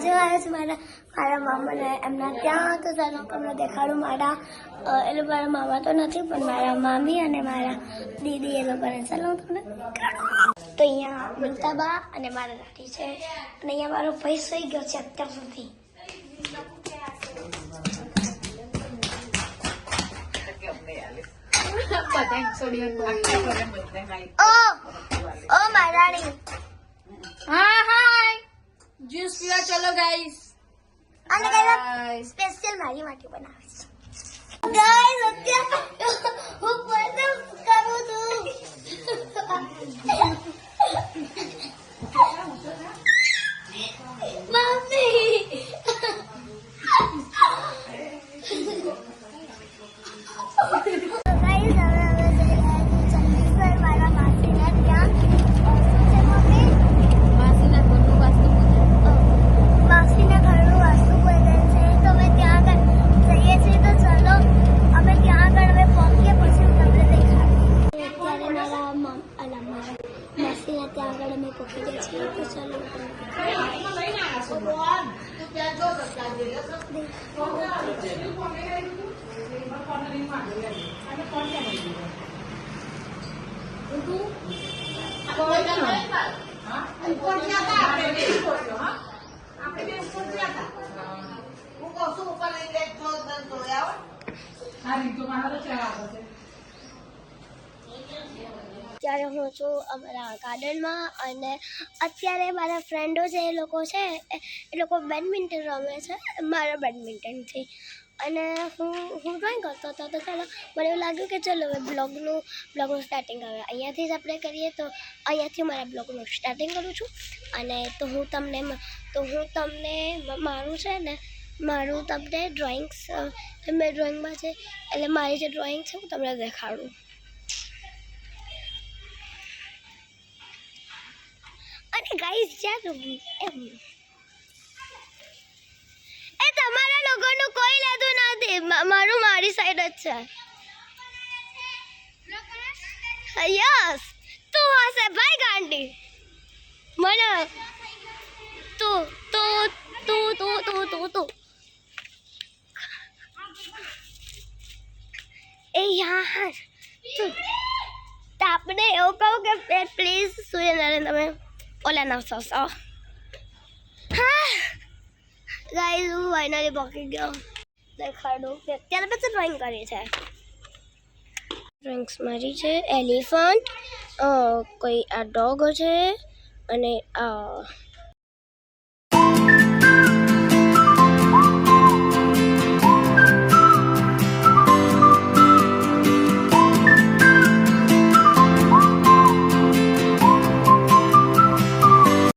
મારા મામાને. એમના ત્યાં તો ચાલો તમને દેખાડું. મારા એ લોકો મારા મામા તો નથી પણ મારા મામી અને મારા દીદી એ લોકોને. ચાલો હું તમને તો અહીંયા મિતાબા અને મારા દાદી છે. અને અહીંયા મારો ભાઈ સુઈ ગયો છે અત્યાર સુધી. ઓ ઓ મારાણી હા હાય જ્યુસ પીવા ચલો ગાઈસ અને ગાઈસ સ્પેશિયલ મારી માટે બનાવીશ. ગાઈસ અત્યારે હું બધું કરું છું. મમ્મી ગાઈસ હવે હવે જઈ રહ્યા છીએ ચંદીગઢ મારા માસીના ત્યાં અ, શું છે મમ્મી માસીના ઘરનું વાસ્તુ પૂજન માસીના ઘરનું વાસ્તુ પૂજન છે તો અમે ત્યાં આગળ જઈએ છીએ તો ચલો અમે ત્યાં આગળ હવે પહોંચીએ પછી હું તમને દેખાડું અત્યારે મારા મમ અલા મારા માસીના ત્યાં આગળ અમે પહોંચી ગયા છીએ તો ચલો હું તમને અત્યારે હું છું અમારા ગાર્ડનમાં અને અત્યારે મારા ફ્રેન્ડો જે લોકો છે, એ- એ લોકો બેડમિન્ટન રમે છે, મારા બેડમિન્ટનથી અને હું હું ડ્રોઈંગ કરતો હતો, તો ચાલો મને એવું લાગ્યું કે ચલો હવે બ્લોગનું બ્લોગનું સ્ટાર્ટિંગ હવે અહીંયાથી જ આપણે કરીએ, તો અહીંયાથી મારા બ્લોગનું સ્ટાર્ટિંગ કરું છું. અને તો હું તમને તો હું તમને મારું છે ને, મારું તમને ડ્રોઈંગ્સ મેં ડ્રોઈંગમાં છે, એટલે મારી જે ડ્રોઈંગ છે હું તમને દેખાડું. એ તમારા લોકોનું કોઈ લેતું નથી. મારું મારી સાઈડ જ છે. યસ, તું હશે ભાઈ ગાંડી. મને, તું તું તું તું તું તું તું. એ યાર, તો આપણે એવું કહું કે પ્લીઝ સૂર્યનારાયણ તમે ઓલા ના સસો હા ગાઈઝ હું ફાઇનલી પહોંચી ગયો દેખાડું અત્યારે પછી ડ્રોઈંગ કરી છે ડ્રોઈંગ્સ મારી છે એલિફન્ટ કોઈ આ ડોગ છે અને આ